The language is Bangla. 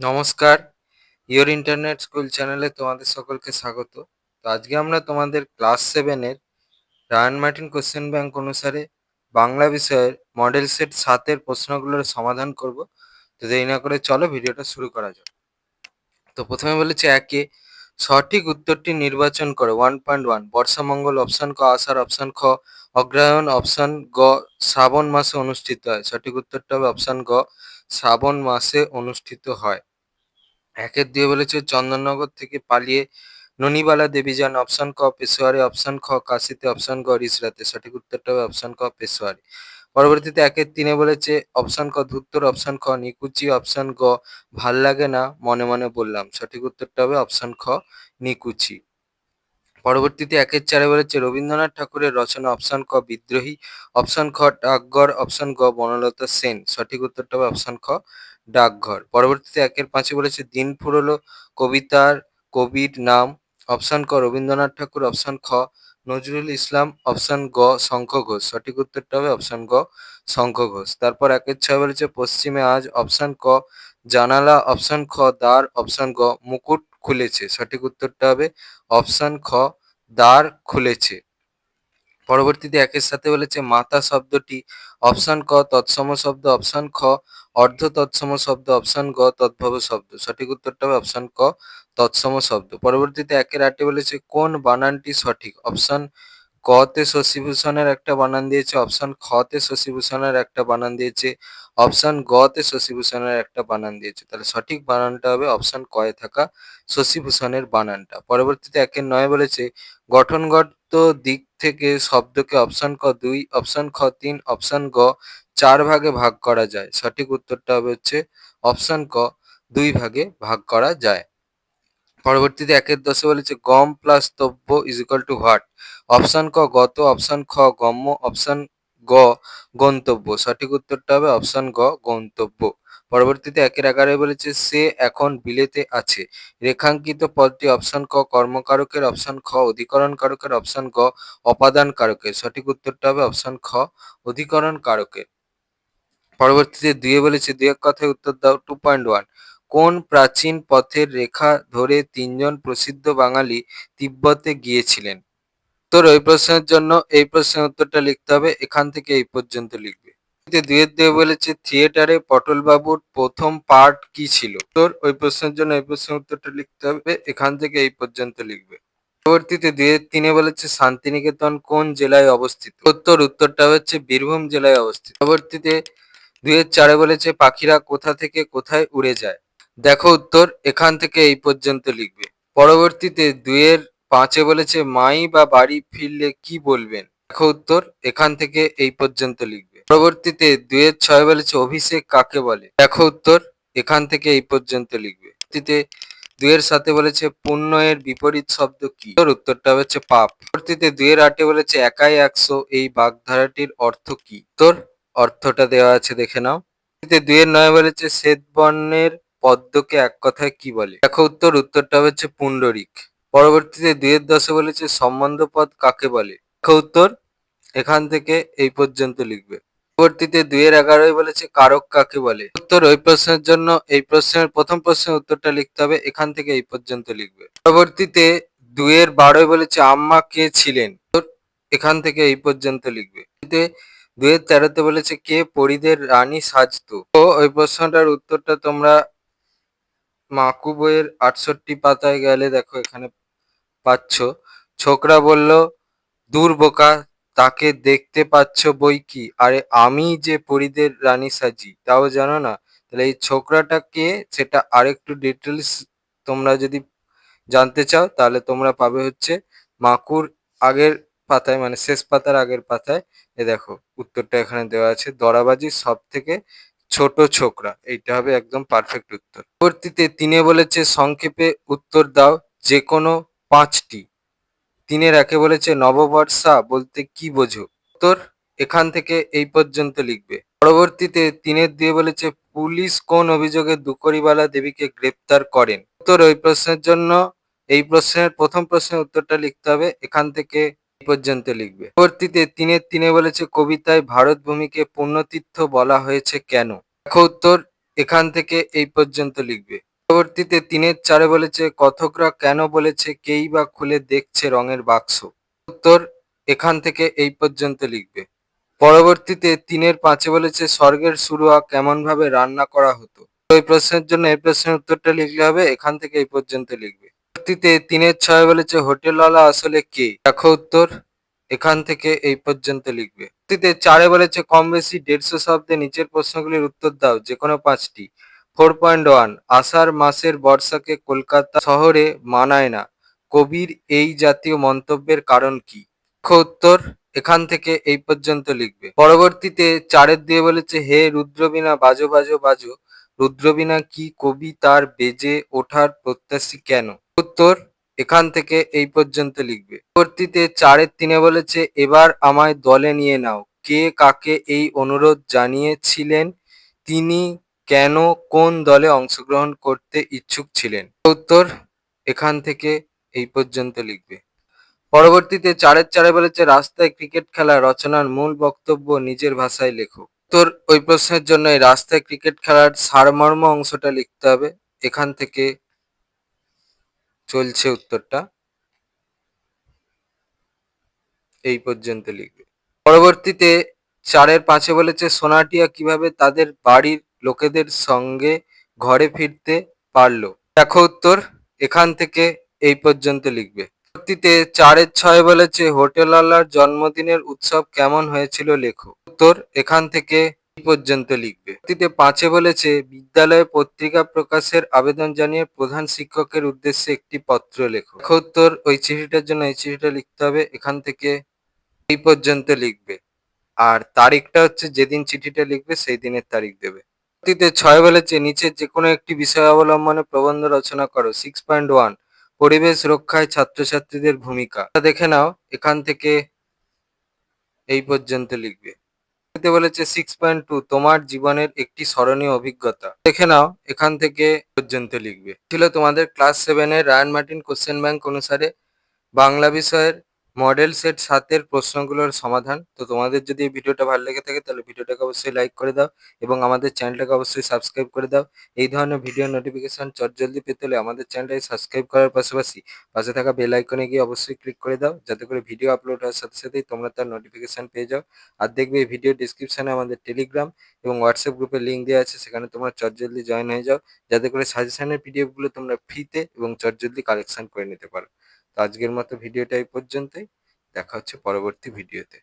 নমস্কার ইয়োর ইন্টারনেট স্কুল চ্যানেলে তোমাদের সকলকে স্বাগত। তো আজকে আমরা তোমাদের ক্লাস সেভেনের রায়ন মার্টিন কোশ্চেন ব্যাংক অনুসারে বাংলা বিষয়ের মডেল সেট সাতের প্রশ্নগুলোর সমাধান করব। তো দেরি না করে চলো ভিডিওটা শুরু করা যাক। তো প্রথমে বলেছে একে সঠিক উত্তরটি নির্বাচন করো। ওয়ান পয়েন্ট ওয়ান বর্ষামঙ্গল অপশন ক, আষাঢ় অপশন খ অগ্রহায়ণ অপশন গ, শ্রাবণ মাসে অনুষ্ঠিত হয়। সঠিক উত্তরটা হবে অপশন গ, শ্রাবণ মাসে অনুষ্ঠিত হয়। একের দিয়ে বলেছে চন্দননগর থেকে পালিয়ে ননিবালা দেবী যান। অপশন ক, পেশোয়ারি অপশন খ, কাশিতে অপশন ক রিসরাতে সঠিক উত্তরটা হবে অপশন ক, পেশোয়ারি। পরবর্তীতে একের তিনে বলেছে অপশন ক ধুত্তর অপশন খ নিকুচি অপশন গ ভালো লাগে না, মনে মনে বললাম। সঠিক উত্তরটা হবে অপশন খ নিকুচি। পরবর্তীতে একের চারে বলেছে, রবীন্দ্রনাথ ঠাকুরের রচনা অপশন ক বিদ্রোহী অপশন খ ডাকঘর অপশন গ বনলতা সেন। সঠিক উত্তরটা হবে অপশন খ ডাকঘর। পরবর্তীতে একের পাঁচে বলেছে, দিন ফুরলো কবিতার কবির নাম অপশন ক রবীন্দ্রনাথ ঠাকুর অপশন খ নজরুল ইসলাম অপশন গ, শঙ্খ ঘোষ। সঠিক উত্তরটা হবে অপশন গ, শঙ্খ ঘোষ। তারপর একের ছয় বলেছে পশ্চিমে আজ অপশন ক, জানালা, অপশান খ, দ্বার, অপশন গ, মুকুট খুলেছে। সঠিক উত্তরটা হবে অপশান খ, দ্বার খুলেছে। পরবর্তীতে একের সাথে বলেছে মাতা শব্দটি অপশন ক, তৎসম শব্দ অপশন খ, অর্ধ তৎসম শব্দ অপশন গ, তদ্ভব শব্দ। সঠিক উত্তরটা হবে অপশন ক, তৎসম শব্দ। পরবর্তীতে একের আটে বলেছে কোন বানানটি সঠিক? অপশন ক তে শশীভূষণের একটা বানান দিয়েছে, অপশন খ তে শশীভূষণের একটা বানান দিয়েছে, অপশন গ তে শশীভূষণের একটা বানান দিয়েছে। তাহলে সঠিক বানানটা হবে অপশন কয়ে থাকা শশীভূষণের বানানটা। পরবর্তীতে একের নয় বলেছে গঠনগত দিক থেকে শব্দকে অপশন ক দুই অপশন খ তিন অপশন গ চার ভাগে ভাগ করা যায়। সঠিক উত্তরটা হবে হচ্ছে অপশন ক দুই ভাগে ভাগ করা যায়। পরবর্তীতে একের দশে বলেছে গম plus তব্য is equal to what option ক গত অপশন খ গম্য অপশন গ গন্তব্য। সঠিক উত্তরটা হবে অপশন গ গন্তব্য। পরবর্তীতে একের এগারো বলেছে, সে এখন বিলেতে আছে। রেখাঙ্কিত পদটি অপশন ক, কর্মকারকের অপশন খ অধিকরণ কারকের অপশন গ অপাদান কারকের সঠিক উত্তরটা হবে অপশন খ অধিকরণ কারকের পরবর্তীতে দুয়ে বলেছে, দুই এক কথায় উত্তর দাও টু পয়েন্ট ওয়ান কোন প্রাচীন পথের রেখা ধরে তিনজন প্রসিদ্ধ বাঙালি তিব্বতে গিয়েছিলেন? তোর ওই প্রশ্নের জন্য, এই প্রশ্নের উত্তরটা লিখতে হবে, এখান থেকে এই পর্যন্ত লিখবে। দুয়ের দুয়ে বলেছে, থিয়েটারে পটলবাবুর প্রথম পার্ট কি ছিল? তোর ওই প্রশ্নের জন্য এই প্রশ্নের উত্তরটা লিখতে হবে, এখান থেকে এই পর্যন্ত লিখবে। পরবর্তীতে দুয়ের তিনে বলেছে, শান্তিনিকেতন কোন জেলায় অবস্থিত? উত্তর উত্তরটা হচ্ছে, বীরভূম জেলায় অবস্থিত। পরবর্তীতে দুয়ের চারে বলেছে, পাখিরা কোথা থেকে কোথায় উড়ে যায়? দেখো উত্তর, এখান থেকে এই পর্যন্ত লিখবে। পরবর্তীতে দুয়ের পাঁচে বলেছে, মাই বা বাড়ি ফিরলে কি বলবেন? দেখো উত্তর, এখান থেকে এই পর্যন্ত লিখবে। পরবর্তীতে দুয়ের ছয় বলেছে অভিষেক কাকে বলে? দেখো উত্তর, এখান থেকে এই পর্যন্ত লিখবে। পরবর্তীতে দুয়ের সাথে বলেছে পুণ্য এর বিপরীত শব্দ কি? তোর উত্তরটা হচ্ছে পাপ। পরবর্তীতে দুয়ের আটে বলেছে একাই একশো, এই বাগধারাটির অর্থ কি? তোর অর্থটা দেওয়া আছে, দেখে নাও। দুয়ের নয় বলেছে শ্বেত বর্ণের পদ্মকে এক কথায় কি বলে? দেখো উত্তর, উত্তরটা হচ্ছে পুণ্ডরিক। পরবর্তীতে দুয়ের দশে বলেছে সম্বন্ধ পদ কাকে বলে? দেখো উত্তর, এখান থেকে এই পর্যন্ত লিখবে। পরবর্তীতে দুইয়ের এগারোয় বলেছে কারক কাকে বলে। উত্তর ওই প্রশ্নের জন্য এই প্রশ্নের প্রথম প্রশ্নের উত্তরটা লিখতে হবে, এখান থেকে এই পর্যন্ত লিখবে। পরবর্তীতে দুইয়ের বারোয় বলেছে আম্মা কে ছিলেন? এখান থেকে এই পর্যন্ত লিখবে। দুয়ের তেরোতে বলেছে কে পরিদের রানী সাজতো? তো ওই প্রশ্নটার উত্তরটা তোমরা মাকু বইয়ের আটষট্টি পাতায় গেলে দেখো এখানে পাচ্ছ। ছোকরা বলল, দূর বোকা তাকে দেখতে পাচ্ছ বই কি? আরে, আমি যে পরিদের রানী সাজি, তাও জানো না? তাহলে এই ছোকরাটা কে সেটা আরেকটু ডিটেলস তোমরা যদি জানতে চাও, তাহলে তোমরা পাবে হচ্ছে মাকুর আগের পাতায় মানে শেষ পাতার আগের পাতায়। এ দেখো, উত্তরটা এখানে দেওয়া আছে, দরাবাজি সব থেকে ছোট ছোকরা। এইটা হবে একদম পারফেক্ট উত্তর। পরবর্তীতে তিনে বলেছে, সংক্ষেপে উত্তর দাও, যে কোনো পাঁচটি। তিনের একে বলেছে, নববর্ষা বলতে কি বোঝো? উত্তর, এখান থেকে এই পর্যন্ত লিখবে। পরবর্তীতে তিনের দিয়ে বলেছে, পুলিশ কোন অভিযোগে দুকরিবালা দেবীকে গ্রেপ্তার করেন? উত্তর, ওই প্রশ্নের জন্য, এই প্রশ্নের প্রথম প্রশ্নের উত্তরটা লিখতে হবে, এখান থেকে এই পর্যন্ত লিখবে। পরবর্তীতে তিনের তিনে বলেছে, কবিতায় ভারত ভূমিকে পুণ্যতীর্থ বলা হয়েছে কেন? দেখো উত্তর, এখান থেকে এই পর্যন্ত লিখবে। পরবর্তীতে তিনের চারে বলেছে কথকরা কেন বলেছে, কেই বা খুলে দেখছে রঙের বাক্স? উত্তর এখান থেকে এই পর্যন্ত লিখবে। পরবর্তীতে তিনের পাঁচে বলেছে, স্বর্গের সুরুয়া কেমন ভাবে রান্না করা হতো? ওই প্রশ্নের জন্য এই প্রশ্নের উত্তরটা লিখলে হবে, এখান থেকে এই পর্যন্ত লিখবে। পরবর্তীতে তিনের ছয় বলেছে, হোটেলওয়ালা আসলে কে? দেখো উত্তর, এখান থেকে এই পর্যন্ত লিখবে। পরবর্তীতে চারে বলেছে কম বেশি দেড়শো শব্দে নিচের প্রশ্নগুলির উত্তর দাও যে কোনো পাঁচটি। ফোর পয়েন্ট ওয়ান, আষাঢ় মাসের বর্ষাকে কলকাতা শহরে মানায় না। কবির এই জাতীয় মন্তব্যের কারণ কি? উত্তর এখান থেকে এই পর্যন্ত লিখবে। পরবর্তীতে চারের দিয়ে বলেছে, হে রুদ্রবীণা, বাজো বাজো বাজো। রুদ্রবীণা, কি কবি তার বেজে ওঠার প্রত্যাশী কেন? উত্তর এখান থেকে এই পর্যন্ত লিখবে। পরবর্তীতে চারের তিনে বলেছে, এবার আমায় দলে নিয়ে নাও। কে কাকে এই অনুরোধ জানিয়েছিলেন তিনি কেন কোন দলে অংশগ্রহণ করতে ইচ্ছুক ছিলেন? উত্তর এখান থেকে এই পর্যন্ত লিখবে। পরবর্তীতে চারের চারে বলেছে, রাস্তায় ক্রিকেট খেলা রচনার মূল বক্তব্য নিজের ভাষায় লেখো। তোর ওই প্রশ্নের জন্য এই রাস্তায় ক্রিকেট খেলার সারমর্ম অংশটা লিখতে হবে। এখান থেকে চলছে উত্তরটা। এই পর্যন্ত লিখবে। পরবর্তীতে চারের পাঁচে বলেছে, সোনাটিয়া কীভাবে তাদের বাড়ির লোকেদের সঙ্গে ঘরে ফিরতে পারল। দেখো উত্তর এখান থেকে এই পর্যন্ত লিখবে। পরবর্তীতে চারের ছয় বলেছে হোটেল হোটেলওয়ালার জন্মদিনের উৎসব কেমন হয়েছিল লেখো। উত্তর এখান থেকে পর্যন্ত লিখবে। পরবর্তীতে পাঁচে বলেছে, বিদ্যালয়ে পত্রিকা প্রকাশের আবেদন জানিয়ে প্রধান শিক্ষকের উদ্দেশ্যে একটি পত্র লেখো। উত্তর ওই চিঠিটার জন্য এই চিঠিটা লিখতে হবে, এখান থেকে এই পর্যন্ত লিখবে। আর তারিখটা হচ্ছে যেদিন চিঠিটা লিখবে, সেই দিনের তারিখ দেবে। পরবর্তীতে ছয় বলেছে নিচের যে কোনো একটি বিষয় অবলম্বনে প্রবন্ধ রচনা করো। সিক্স পয়েন্ট ওয়ান পরিবেশ রক্ষায় ছাত্রছাত্রীদের ভূমিকা। দেখে নাও, এখান থেকে এই পর্যন্ত লিখবে। এতে বলেছে সিক্স পয়েন্ট টু তোমার জীবনের একটি স্মরণীয় অভিজ্ঞতা। দেখে নাও, এখান থেকে পর্যন্ত লিখবে। ছিল তোমাদের ক্লাস সেভেনের রায়ন মার্টিন কোশ্চেন ব্যাংক অনুসারে বাংলা বিষয়ের মডেল সেট সাতের প্রশ্নগুলোর সমাধান। তো তোমাদের যদি এই ভিডিওটা ভালো লেগে থাকে, তাহলে ভিডিওটাকে অবশ্যই লাইক করে দাও এবং আমাদের চ্যানেলটাকে অবশ্যই সাবস্ক্রাইব করে দাও। এই ধরনের ভিডিও নোটিফিকেশন চটজলদি পেতে হলে আমাদের চ্যানেলটাকে সাবস্ক্রাইব করার পাশাপাশি পাশে থাকা বেল আইকনে গিয়ে অবশ্যই ক্লিক করে দাও, যাতে করে ভিডিও আপলোড হওয়ার সাথে সাথেই তোমরা তার নোটিফিকেশন পেয়ে যাও। আর দেখবে এই ভিডিও ডিসক্রিপশনে আমাদের টেলিগ্রাম এবং হোয়াটসঅ্যাপ গ্রুপের লিঙ্ক দেওয়া আছে, সেখানে তোমরা চটজলদি জয়েন হয়ে যাও, যাতে করে সাজেশনের পিডিএফগুলো তোমরা ফ্রিতে এবং চটজলদি কালেকশন করে নিতে পারো। তো আজকের মতো ভিডিওটা এই পর্যন্তই। দেখা হচ্ছে পরবর্তী ভিডিওতে।